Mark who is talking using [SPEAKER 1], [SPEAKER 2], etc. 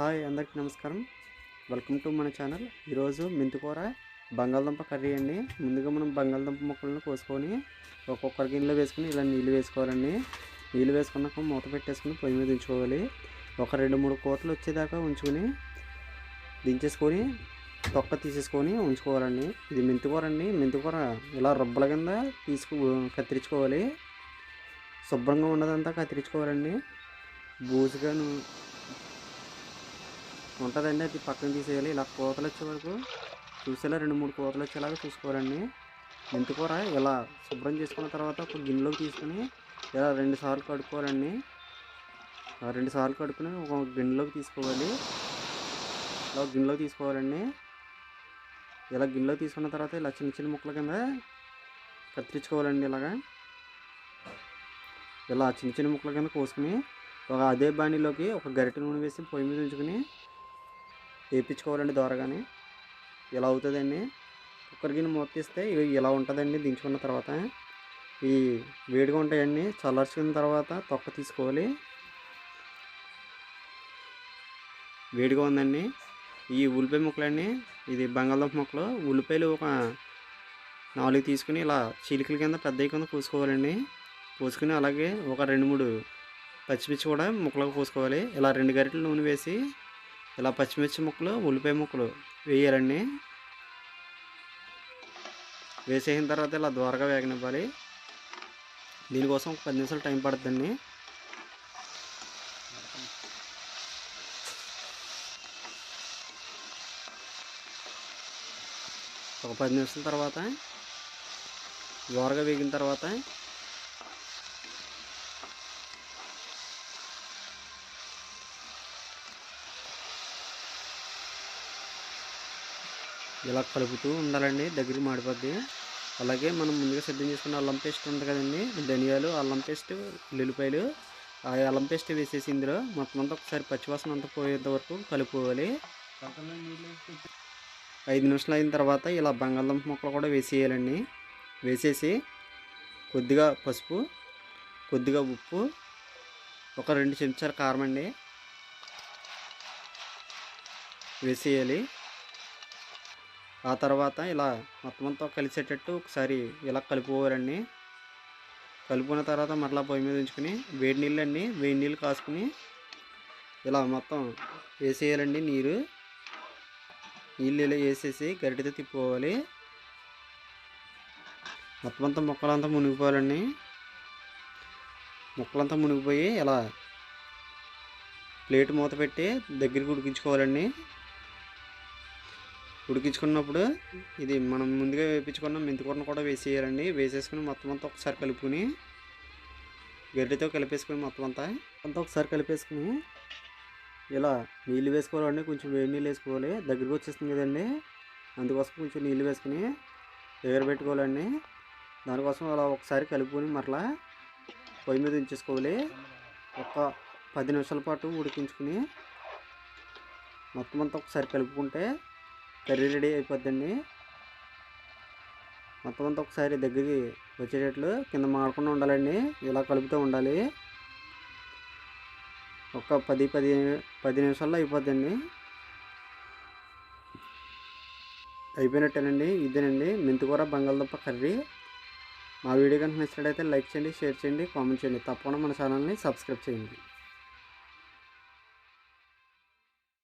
[SPEAKER 1] Hi అందరికీ నమస్కారం. Welcome to మన ఛానల్. ఈరోజు మెంతికూర బంగాళదుంప కర్రీ అండి. ముందుగా మనం బంగాళదుంప ముక్కలను కోసుకొని ఒక్కొక్కరి గిన్నెలో వేసుకుని ఇలా నీళ్ళు వేసుకోవాలండి. నీళ్ళు వేసుకున్నాక మూత పెట్టేసుకుని పొయ్యి మీద ఉంచుకోవాలి. ఒక రెండు మూడు కూతలు వచ్చేదాకా ఉంచుకొని దించేసుకొని తొక్క తీసేసుకొని ఉంచుకోవాలండి. ఇది మెంతికూర అండి. మెంతికూర ఇలా రొబ్బల కింద తీసుకు కత్తిరించుకోవాలి. శుభ్రంగా ఉన్నదంతా కత్తిరించుకోవాలండి. బూజుగాను ఉంటుందండి. అది పక్కన తీసేయాలి. ఇలా కోతలు వచ్చే వరకు చూసేలా రెండు మూడు కోతలు వచ్చేలాగా చూసుకోవాలండి. మెంతికూర ఇలా శుభ్రం చేసుకున్న తర్వాత ఒక గిన్నెలోకి తీసుకుని ఇలా రెండు సార్లు కడుక్కోవాలండి. రెండు సార్లు కడుక్కుని ఒక గిన్నెలోకి తీసుకోవాలి. ఇలా గిన్నెలోకి తీసుకోవాలండి. ఇలా గిన్నెలోకి తీసుకున్న తర్వాత ఇలా చిన్న చిన్న ముక్కల కింద కత్తిరించుకోవాలండి ఇలాగా. ఇలా చిన్న చిన్న ముక్కల కింద కోసుకుని ఒక అదే బాణీలోకి ఒక గరిటె నూనె వేసి పొయ్యి మీద ఉంచుకుని వేపించుకోవాలండి దోరగానే. ఇలా అవుతుందండి? కుక్కర్ గిన్నె మూత తీస్తే ఇలా ఉంటుందండి దించుకున్న తర్వాత. ఈ వేడిగా ఉంటాయండి. చల్లర్చుకున్న తర్వాత తొక్క తీసుకోవాలి. వేడిగా ఉందండి. ఈ ఉల్లిపాయ ముక్కలండి ఇది బంగాళదుంప ముక్కలు. ఉల్లిపాయలు ఒక నాలుగు తీసుకుని ఇలా చీలికల కింద పెద్ద కింద పూసుకోవాలండి పూసుకుని అలాగే ఒక రెండు మూడు పచ్చిమిర్చి కూడా ముక్కలకు పూసుకోవాలి ఇలా రెండు గరిటలు నూనె వేసి ఇలా పచ్చిమిర్చి ముక్కలు ఉల్లిపాయ ముక్కలు వేయాలండి. వేసేసిన తర్వాత ఇలా ద్వారగా వేగనివ్వాలి. దీనికోసం ఒక పది నిమిషాలు టైం పడుతుందండి. ఒక పది నిమిషాల తర్వాత ద్వారగా వేగిన తర్వాత ఇలా కలుపుతూ ఉండాలండి దగ్గరికి మాడిపోద్ది. అలాగే మనం ముందుగా సిద్ధం చేసుకున్న అల్లం పేస్ట్ ఉంది కదండి ధనియాలు అల్లం పేస్ట్ ఉల్లిపాయలు ఆ అల్లం పేస్ట్ వేసేసి ఇందులో మొత్తం అంతా ఒకసారి పచ్చివాసన అంతా పోయేంత వరకు కలుపుకోవాలి. ఐదు నిమిషాలు అయిన తర్వాత ఇలా బంగాళదుంప ముక్కలు కూడా వేసేయాలండి. వేసేసి కొద్దిగా పసుపు కొద్దిగా ఉప్పు ఒక రెండు చెంచాల కారం అండి. వేసేయాలి. ఆ తర్వాత ఇలా మొత్తం అంతా కలిసేటట్టు ఒకసారి ఇలా కలుపుకోవాలండి. కలుపుకున్న తర్వాత మరలా పొయ్యి మీద ఉంచుకుని వేడి నీళ్ళు అండి వేడి నీళ్ళు కాసుకుని ఇలా మొత్తం వేసేయాలండి నీరు. నీళ్ళు ఇలా వేసేసి గరిటెతో తిప్పుకోవాలి. మొత్తం అంతా ముక్కలంతా మునిగిపోవాలండి. ముక్కలంతా మునిగిపోయి ఇలా ప్లేట్ మూత పెట్టి దగ్గరికి ఉడికించుకోవాలండి. ఉడికించుకున్నప్పుడు ఇది మనం ముందుగా వేపించుకున్న. మెంతికూరను కూడా వేసేయాలండి. వేసేసుకుని మొత్తం అంతా ఒకసారి కలుపుకొని గడ్డితో కలిపేసుకుని మొత్తం అంతా. అంతా ఒకసారి కలిపేసుకుని ఇలా నీళ్ళు వేసుకోవాలండి. కొంచెం వేడి నీళ్ళు వేసుకోవాలి. దగ్గరికి వచ్చేస్తుంది కదండి. అందుకోసం కొంచెం నీళ్ళు వేసుకుని దగ్గర పెట్టుకోవాలండి. దానికోసం అలా ఒకసారి కలుపుకొని మరలా పొయ్యి మీద ఉంచేసుకోవాలి. ఒక పది నిమిషాల పాటు ఉడికించుకుని మొత్తం అంతా ఒకసారి కలుపుకుంటే కర్రీ రెడీ అయిపోద్దండి. మొత్తం అంతా ఒకసారి దగ్గరికి వచ్చేటట్లు కింద మాడకుండా ఉండాలండి. ఇలా కలుపుతూ ఉండాలి. ఒక పది పది పది నిమిషాల్లో అయిపోద్దండి. అయిపోయినట్టేనండి. ఇదేనండి మెంతికూర బంగాళదుంప కర్రీ. మా వీడియో కనుక నచ్చినట్లయితే లైక్ చేయండి షేర్ చేయండి కామెంట్ చేయండి. తప్పకుండా మన ఛానల్ని సబ్స్క్రైబ్ చేయండి.